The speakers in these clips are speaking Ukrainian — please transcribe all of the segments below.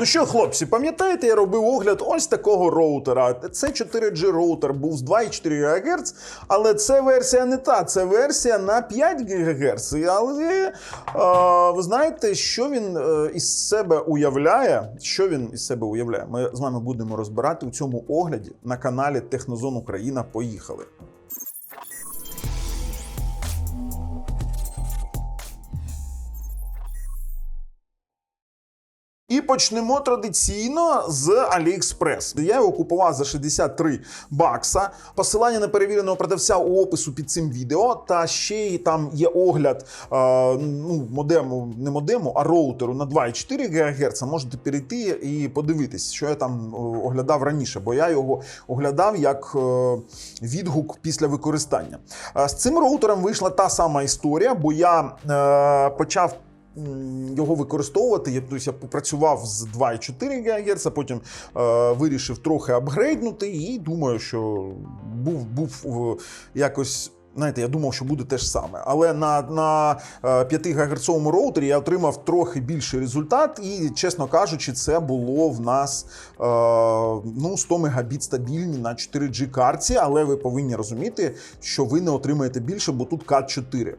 Ну що, хлопці, пам'ятаєте, я робив огляд ось такого роутера. Це 4G роутер був з 2,4 ГГц, але це версія не та, це версія на 5 ГГц. Але е, ви знаєте, що він е, із себе уявляє? Що він із себе уявляє? Ми з вами будемо розбирати у цьому огляді на каналі Технозон Україна. Поїхали. І почнемо традиційно з AliExpress. Я його купував за 63 бакса. Посилання на перевіреного продавця у опису під цим відео. Та ще й там є огляд е, ну, модему, не модему, а роутеру на 2,4 ГГц. Можете перейти і подивитись, що я там е, оглядав раніше, бо я його оглядав як е, відгук після використання. Е, З цим роутером вийшла та сама історія, бо я е, почав його використовувати. Я, тобто, я попрацював з 2,4 ГГц, потім е, вирішив трохи апгрейднути і думаю, що був, був е, якось. Знаєте, я думав, що буде те ж саме. Але на, на е, 5 ГГц роутері я отримав трохи більший результат, і, чесно кажучи, це було в нас е, ну, 100 Мбіт стабільні на 4G картці, але ви повинні розуміти, що ви не отримаєте більше, бо тут кат 4. Е,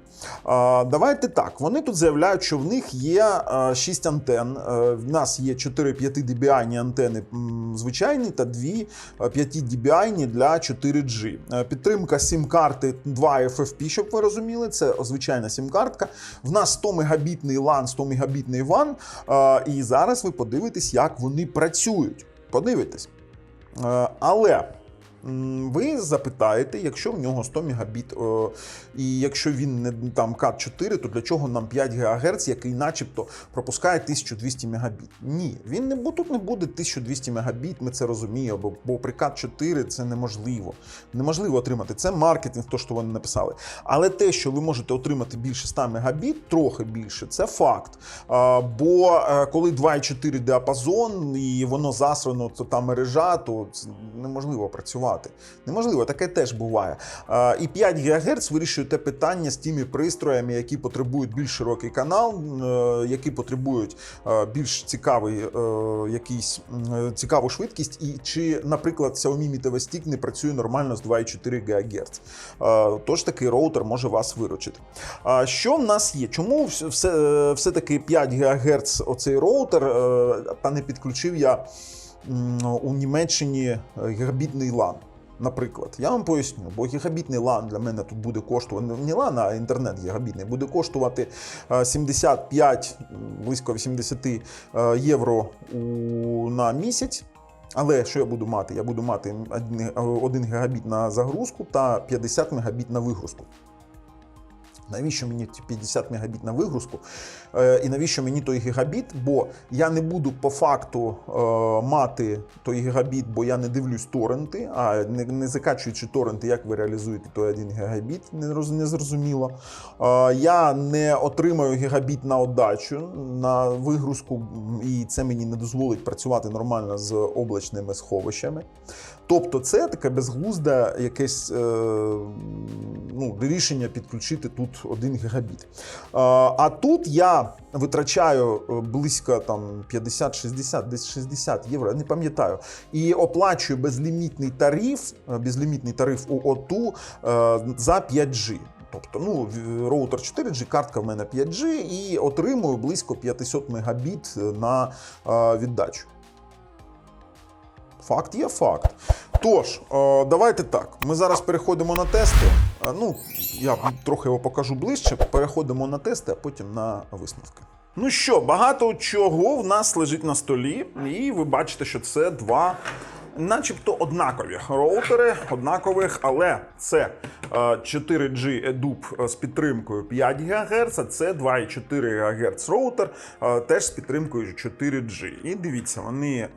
давайте так. Вони тут заявляють, що в них є е, 6 антен. Е, в нас є 4 5 dbi антени звичайні та 2 5 dbi для 4G. Е, Підтримка сім-карти 2 FFP, щоб ви розуміли, це звичайна сім-картка. В нас 100 мегабітний LAN, 100 мегабітний WAN. І зараз ви подивитесь, як вони працюють. Подивитесь. Але. Ви запитаєте, якщо в нього 100 мегабіт, е, і якщо він не там кат 4, то для чого нам 5 ГГц, який начебто пропускає 1200 мегабіт? Ні, він не тут не буде 1200 мегабіт, ми це розуміємо, бо, при кат 4 це неможливо. Неможливо отримати. Це маркетинг, то що вони написали. Але те, що ви можете отримати більше 100 мегабіт, трохи більше, це факт. Бо е, коли 2,4 діапазон і воно засрано, то та мережа, то неможливо працювати. Неможливо, таке теж буває. І 5 ГГц вирішує те питання з тими пристроями, які потребують більш широкий канал, е, які потребують е, більш цікавий е, якийсь цікаву швидкість, і чи, наприклад, Xiaomi Mi TV Stick не працює нормально з 2,4 ГГц. Тож такий роутер може вас виручити. Що в нас є? Чому все, все-таки 5 ГГц оцей роутер, та не підключив я у Німеччині е, гігабітний LAN? Наприклад, я вам поясню, бо гігабітний LAN для мене тут буде коштувати не LAN, а інтернет гігабітний, буде коштувати е, 75, близько 80 е, євро на місяць. Але що я буду мати? Я буду мати 1 гігабіт на загрузку та 50 мегабіт на вигрузку. Навіщо мені ті 50 мегабіт на вигрузку? Е, і навіщо мені той гігабіт? Бо я не буду по факту е, мати той гігабіт, бо я не дивлюсь торренти, а не, не закачуючи торренти, як ви реалізуєте той 1 гігабіт, не, зрозуміло. Е, я не отримаю гігабіт на отдачу, на вигрузку, і це мені не дозволить працювати нормально з облачними сховищами. Тобто, це таке безглузде якесь ну, рішення підключити тут 1 гігабіт. А, тут я витрачаю е, близько там 50-60, десь 60 євро, не пам'ятаю, і оплачую безлімітний тариф, е, безлімітний тариф у ОТУ е, за 5G. Тобто, ну, роутер 4G, картка в мене 5G, і отримую близько 500 мегабіт на віддачу. Факт є факт. Тож, давайте так. Ми зараз переходимо на тести. Ну, я трохи його покажу ближче. Переходимо на тести, а потім на висновки. Ну що, багато чого в нас лежить на столі, і ви бачите, що це два. Начебто однакові роутери, однакових, але це е, 4G EDUB з підтримкою 5 ГГц, а це 2,4 ГГц роутер, е, теж з підтримкою 4G. І дивіться, вони е,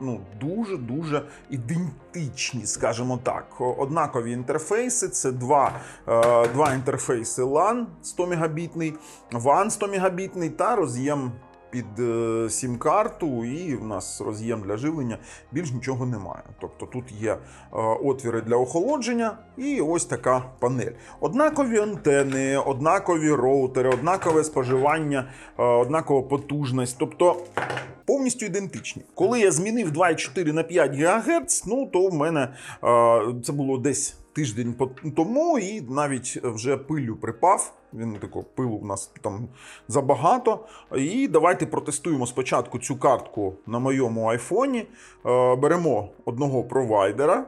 ну, дуже-дуже ідентичні, скажімо так. Однакові інтерфейси. Це два, е, два інтерфейси LAN 100 мегабітний, WAN 100 мегабітний та роз'єм під е, сім-карту, і в нас роз'єм для живлення. Більш нічого немає. Тобто тут є е, отвіри для охолодження і ось така панель. Однакові антени, однакові роутери, однакове споживання, е, однакова потужність. Тобто повністю ідентичні. Коли я змінив 2,4 на 5 ГГц, ну то в мене це було десь тиждень тому, і навіть вже пилю припав. Він такого пилу в нас там забагато. І давайте протестуємо спочатку цю картку на моєму айфоні. Е, беремо одного провайдера.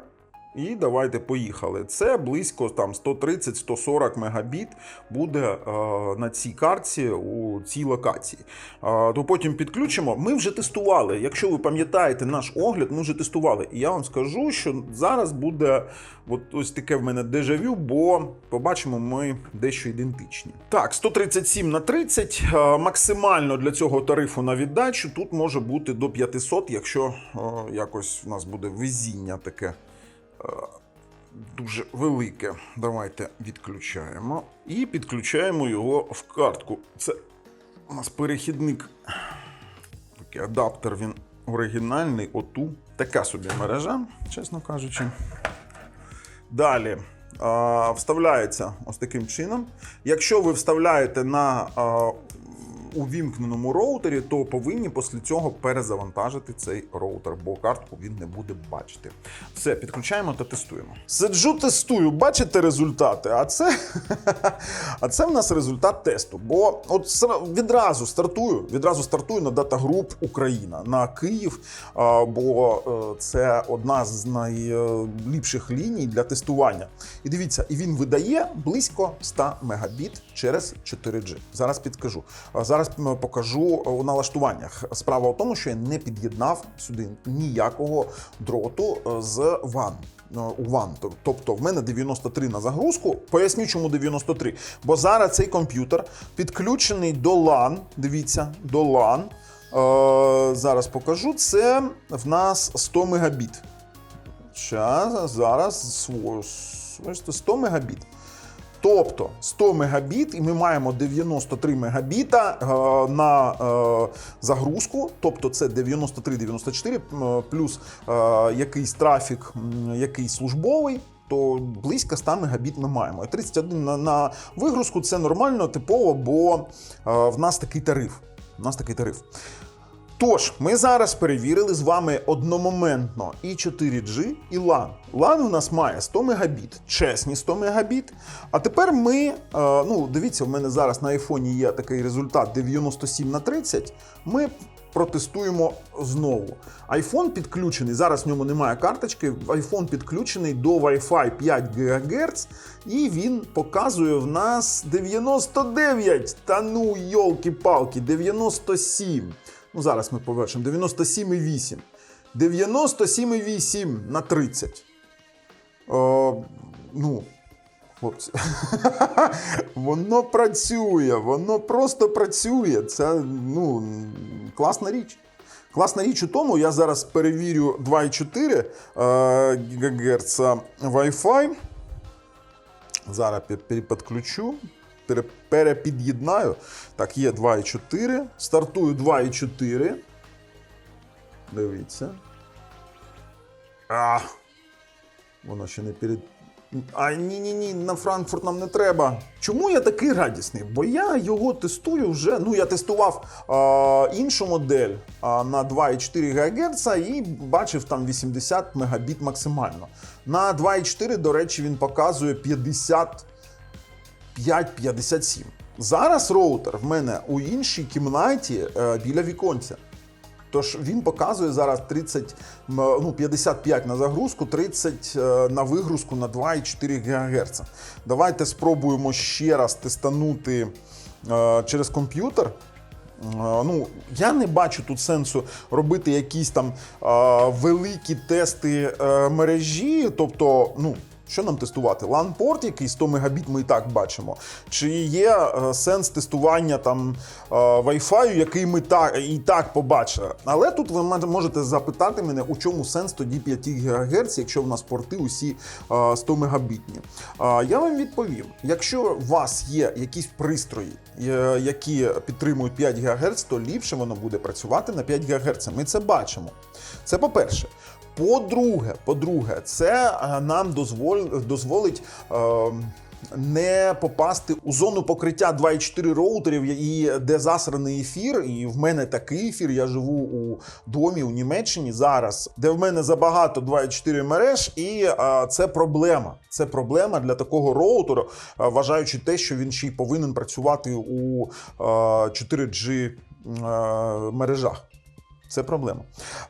І давайте поїхали. Це близько там 130-140 мегабіт буде е, на цій картці у цій локації. Е, то потім підключимо. Ми вже тестували. Якщо ви пам'ятаєте наш огляд, ми вже тестували. І я вам скажу, що зараз буде от ось таке в мене дежавю, бо побачимо ми дещо ідентичні. Так, 137 на 30. е, Максимально для цього тарифу на віддачу тут може бути до 500, якщо е, якось у нас буде везіння таке дуже велике. Давайте відключаємо і підключаємо його в картку. Це у нас перехідник. Такий адаптер, він оригінальний, оту. Така собі мережа, чесно кажучи. Далі вставляється ось таким чином. Якщо ви вставляєте на увімкненому роутері, то повинні після цього перезавантажити цей роутер, бо картку він не буде бачити. Все, підключаємо та тестуємо. Сиджу, тестую, бачите результати. А це, а це в нас результат тесту. Бо от відразу стартую, відразу стартую на Data Group Україна на Київ, бо е, це одна з найліпших ліній для тестування. І дивіться, і він видає близько 100 мегабіт через 4G. Зараз підкажу. Зараз покажу у налаштуваннях. Справа в тому, що я не під'єднав сюди ніякого дроту е, з е, У. Тоб- Тобто в мене 93 на загрузку. Поясню, чому 93. Бо зараз цей комп'ютер підключений до LAN. Дивіться, до LAN. Е, зараз покажу. Це в нас 100 мегабіт. Щас, зараз 100 мегабіт. Тобто 100 мегабіт, і ми маємо 93 мегабіта е, на е, загрузку. Тобто це 93-94 плюс е, якийсь трафік, якийсь службовий. То близько 100 мегабіт ми маємо. І 31 на, на вигрузку це нормально, типово, бо е, в нас такий тариф. У нас такий тариф. Тож, ми зараз перевірили з вами одномоментно і 4G, і LAN. LAN у нас має 100 мегабіт, чесні 100 мегабіт. А тепер ми, е, ну дивіться, в мене зараз на айфоні є такий результат 97 на 30. Ми протестуємо знову. iPhone підключений, зараз в ньому немає карточки. iPhone підключений до Wi-Fi 5 ГГц, і він показує в нас 99. Та ну, йолки-палки, 97. Ну, зараз ми повершимо. 97,8. 97,8 на 30. О, ну, хлопці. воно працює, воно просто працює. Це ну, класна річ. Класна річ у тому, я зараз перевірю 2,4 е, ГГц Wi-Fi. Зараз пере- перепід'єднаю. Так, є 2,4. Стартую 2,4. Дивіться. А, воно ще не перед. А ні, ні, на Франкфурт нам не треба. Чому я такий радісний? Бо я його тестую вже. Ну, я тестував е, іншу модель е, на 2,4 ГГц і бачив там 80 мегабіт максимально. На 2,4, до речі, він показує 50 5,57. Зараз роутер в мене у іншій кімнаті е, біля віконця. Тож він показує зараз 30, ну, 55 на загрузку, 30 е, на вигрузку на 2,4 ГГц. Давайте спробуємо ще раз тестанути е, через комп'ютер. Ну, я не бачу тут сенсу робити якісь там великі тести мережі. Тобто, ну, Що нам тестувати? LAN-порт, який 100 мегабіт ми і так бачимо. Чи є е, сенс тестування там е, Wi-Fi, який ми так, і так побачили? Але тут ви можете запитати мене, у чому сенс тоді 5 ГГц, якщо в нас порти усі е, 100 мегабітні. Е, Я вам відповім: якщо у вас є якісь пристрої, е, які підтримують 5 ГГц, то ліпше воно буде працювати на 5 ГГц. Ми це бачимо. Це по-перше. По-друге, по-друге, це е, нам дозволить. Е, не попасти у зону покриття 2,4 роутерів, і де засраний ефір. І в мене такий ефір. Я живу у домі у Німеччині зараз, де в мене забагато 2,4 мереж, і а, це проблема. Це проблема для такого роутеру, а, вважаючи те, що він ще й повинен працювати у а, 4G а, мережах. Це проблема.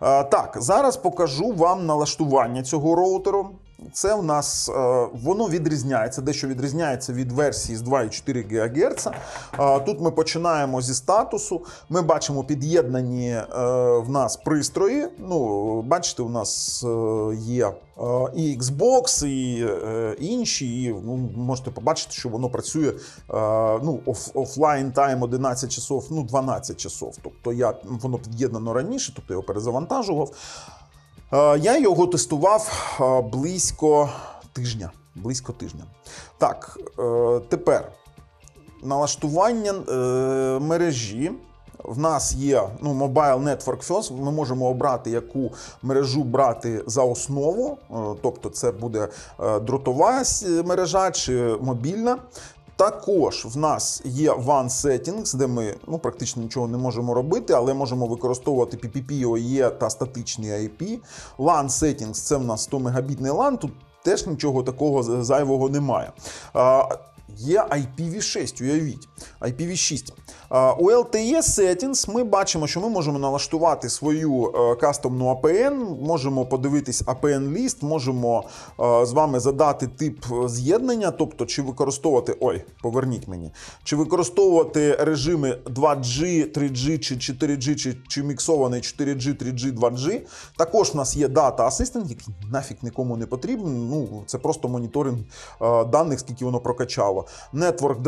Так, зараз покажу вам налаштування цього роутеру. Це у нас е, воно відрізняється, дещо відрізняється від версії з 2,4 ГГц. Е, Тут ми починаємо зі статусу. Ми бачимо під'єднані е, в нас пристрої. Ну, бачите, у нас є і Xbox, і інші. І ну, можете побачити, що воно працює ну, оф, офлайн тайм 11 часов, ну 12 часов. Тобто я, воно під'єднано раніше, тобто я його перезавантажував. Е, Я його тестував е, близько тижня. Близько тижня. Так, е, тепер налаштування мережі. В нас є ну, Mobile Network First, Ми можемо обрати, яку мережу брати за основу. Тобто, це буде дротова мережа чи мобільна. Також в нас є WAN Settings, де ми ну, практично нічого не можемо робити, але можемо використовувати PPP, OE та статичний IP. LAN Settings це в нас 100 мегабітний LAN, тут теж нічого такого зайвого немає. Є IPv6, уявіть, IPv6. У LTE Settings ми бачимо, що ми можемо налаштувати свою е, кастомну APN, можемо подивитись APN-ліст, можемо е, з вами задати тип е, з'єднання, тобто чи використовувати. Ой, поверніть мені, чи використовувати режими 2G, 3G чи 4G, чи, чи міксований 4G, 3G, 2G. Також в нас є Data Assistant, який нафіг нікому не потрібен. Ну, це просто моніторинг даних, скільки воно прокачало. Network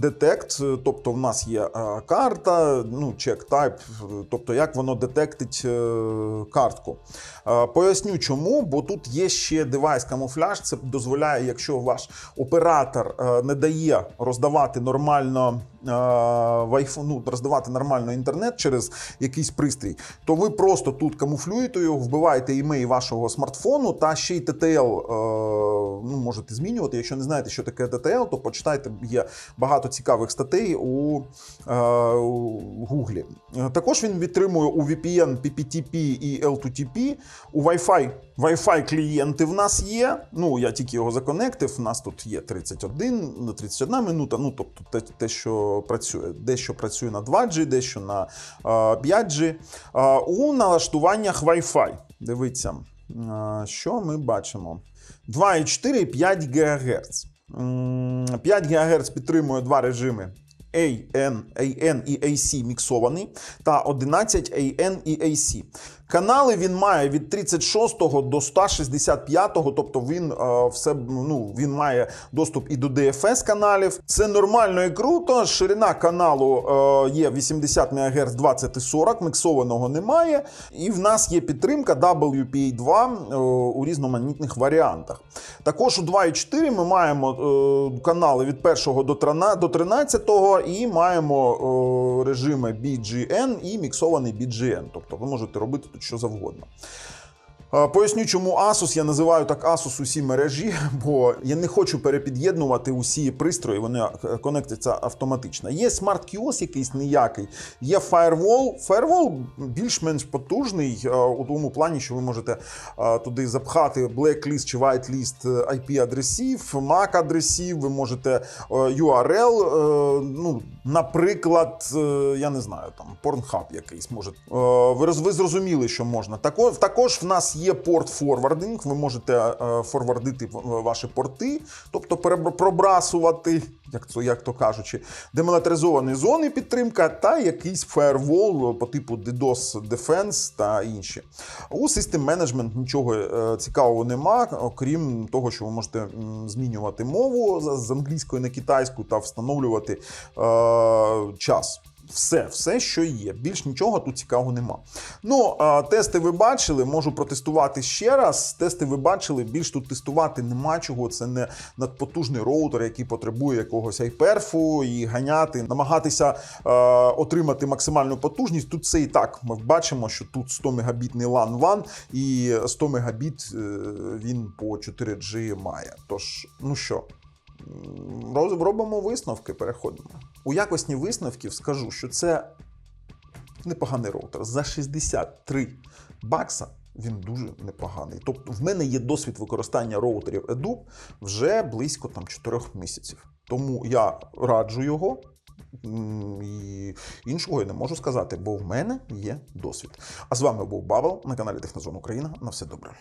Detect, тобто в нас є е, карта, ну, type, е, тобто як воно детектить е, картку. Е, Поясню чому, бо тут є ще девайс камуфляж. Це дозволяє, якщо ваш оператор не дає роздавати нормально ну, роздавати нормально інтернет через якийсь пристрій, то ви просто тут камуфлюєте його, вбиваєте імей вашого смартфону та ще й TTL ну, можете змінювати. Якщо не знаєте, що таке TTL, то почитайте, є багато цікавих статей у Гуглі. Е, Також він підтримує у VPN, PPTP і L2TP. У Wi-Fi Wi-Fi клієнти в нас є. Ну, я тільки його законектив. У нас тут є 31, 31 минута. Ну, тобто те, те, що працює. Дещо працює на 2G, дещо на е, 5G. Е, у налаштуваннях Wi-Fi. Дивіться, е, що ми бачимо. 2,4 і 5 ГГц. 5 ГГц підтримує два режими. AN, AN і AC міксований та 11 AN і AC. Канали він має від 36 до 165, тобто він е, все ну, він має доступ і до DFS каналів. Це нормально і круто. Ширина каналу е, є 80 МГц 20 і 40, міксованого немає. І в нас є підтримка WPA2 е, у різноманітних варіантах. Також у 2.4 ми маємо е, канали від 1 до 13 до 13 і маємо е, режими BGN і міксований BGN. Тобто ви можете робити що завгодно. Е, Поясню, чому Asus. Я називаю так Asus усі мережі, бо я не хочу перепід'єднувати усі пристрої, вони е, конектяться автоматично. Є Kiosk якийсь ніякий, є Firewall. Firewall більш-менш потужний е, у тому плані, що ви можете туди запхати blacklist чи whitelist IP-адресів, MAC-адресів, ви можете URL, ну, наприклад, я не знаю, там Pornhub якийсь може. Ви зрозуміли, що можна. Також в нас є порт форвардинг. Ви можете е, форвардити в- ваші порти, тобто пробрасувати, як то, як то кажучи, демілітаризовані зони підтримка та якийсь фаервол по типу DDoS Defense та інші. У System Management нічого е, цікавого нема, окрім того, що ви можете змінювати мову з англійської на китайську та встановлювати е, час. Все, все, що є. Більш нічого тут цікавого нема. Ну, а, тести ви бачили, можу протестувати ще раз. Тести ви бачили, більш тут тестувати нема чого. Це не надпотужний роутер, який потребує якогось айперфу і ганяти, намагатися е, отримати максимальну потужність. Тут це і так. Ми бачимо, що тут 100 мегабітний LAN WAN і 100 мегабіт е, він по 4G має. Тож, ну що, робимо висновки, переходимо. У якості висновків скажу, що це непоганий роутер. За 63 бакса він дуже непоганий. Тобто, в мене є досвід використання роутерів Edu вже близько там 4 місяців. Тому я раджу його. І іншого я не можу сказати, бо в мене є досвід. А з вами був Бабел на каналі Технозон Україна. На все добре.